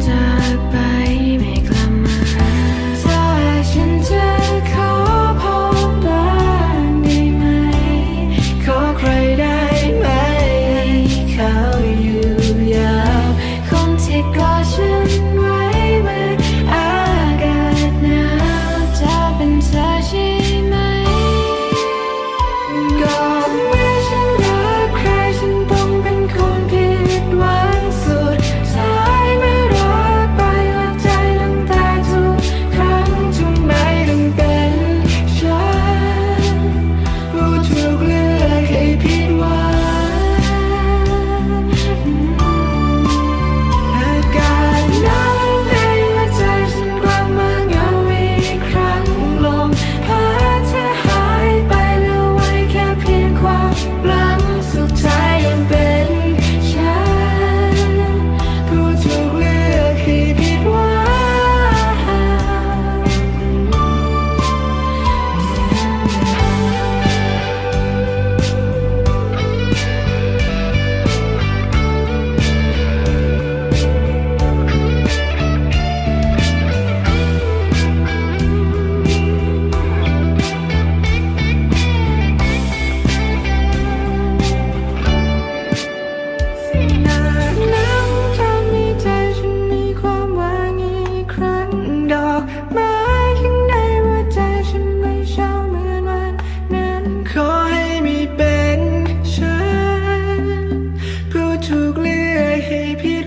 time. รั้งดอกไม้ข้างในหัวใจฉันไม่เช่าเหมือนวันนั้น ขอให้มีเป็นฉันผู้ถูกเลือกให้พี่